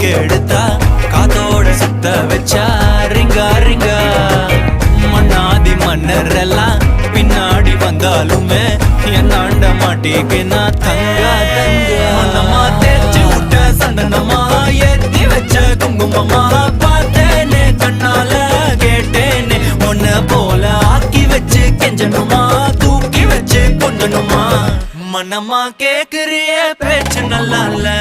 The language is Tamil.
ரிங்க் எடுத்தா காத்தோட சுத்த வச்சா? ரிங்கா ரிங்கா. மன்னாதி மன்னரெல்லாம் பின்னாடி வந்தாலுமே என்னாண்ட மாட்டேக்கு நான் தங்கா தங்கா. மன்னமா தேய்ச்சி விட்ட சந்தனமா ஏத்தி வச்ச குங்குமமா பார்த்தேனே கண்ணால கேட்டேனே. ஒன்ன போல ஆக்கி வச்சு கெஞ்சணுமா தூக்கி வச்சு கொஞ்சணுமா மனமா கேக்குறிய பேச்சு நல்லா இல்லை